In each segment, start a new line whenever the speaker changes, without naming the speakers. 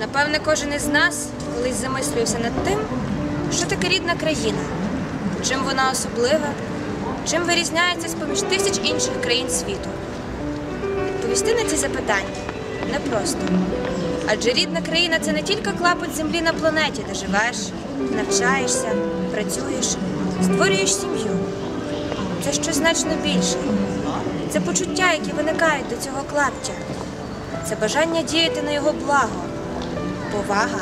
Напевне, кожен із нас колись замислювався над тим, що таке рідна країна, чим вона особлива, чим вирізняється з поміж тисяч інших країн світу. Відповісти на ці запитання непросто. Адже рідна країна це не тільки клапоть землі на планеті, де живеш, навчаєшся, працюєш, створюєш сім'ю. Це щось значно більше. Це почуття, які виникають до цього клаптя. Це бажання діяти на його благо, повага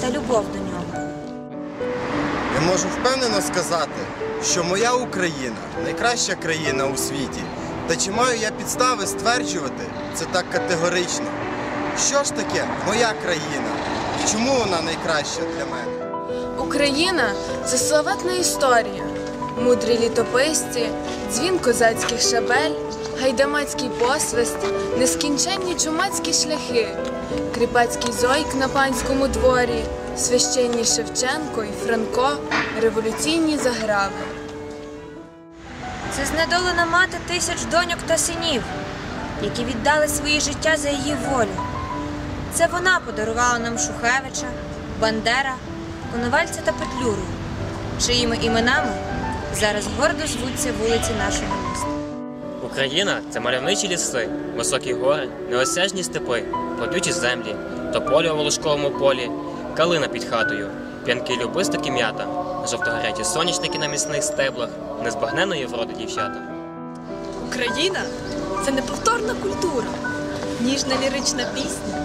та любов до нього.
Я можу впевнено сказати, що моя Україна найкраща країна у світі. Та чи маю я підстави стверджувати це так категорично? Що ж таке моя країна і чому вона найкраща для мене?
Україна це славетна історія, мудрі літописці, дзвін козацьких шабель, гайдамацький посвист, нескінченні чумацькі шляхи, кріпацький зойк на панському дворі, священні Шевченко і Франко, революційні заграви.
Це знедолена мати тисяч доньок та синів, які віддали своє життя за її волю. Це вона подарувала нам Шухевича, Бандера, Коновальця та Петлюру, чиїми іменами зараз гордо звуться вулиці нашого міста.
Україна це мальовничі ліси, високі гори, неосяжні степи, плодючі землі, тополі у волошковому полі, калина під хатою, п'янки любисток і м'ята, жовтогоряті сонячники на міцних стеблах, незбагненої вроди дівчата.
Україна це неповторна культура, ніжна лірична пісня,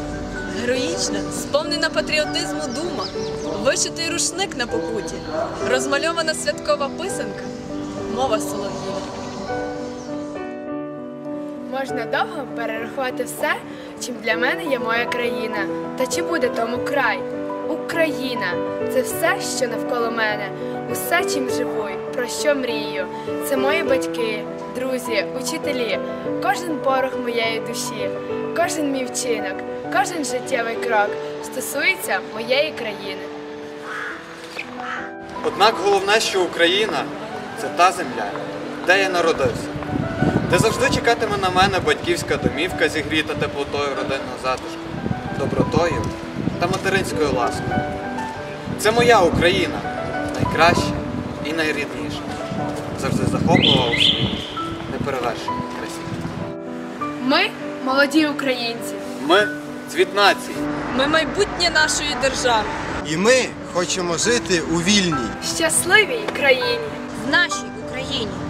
героїчна, сповнена патріотизму дума, вишитий рушник на попуті, розмальована святкова писанка, мова солов'їна.
Можна довго перерахувати все, чим для мене є моя країна. Та чи буде тому край? Україна. Це все, що навколо мене, усе, чим живу, про що мрію. Це мої батьки, друзі, учителі, кожен порох моєї душі, кожен мій вчинок, кожен життєвий крок стосується моєї країни.
Однак головне, що Україна це та земля, де я народився, де завжди чекатиме на мене батьківська домівка зігріта теплотою родинного затишку, добротою та материнською ласкою. Це моя Україна, найкраща і найрідніша, завжди захоплювала у своїй неперевершеній красі.
Ми молоді українці.
Ми цвіт нації.
Ми майбутнє нашої держави.
І ми хочемо жити у вільній,
щасливій країні.
В нашій Україні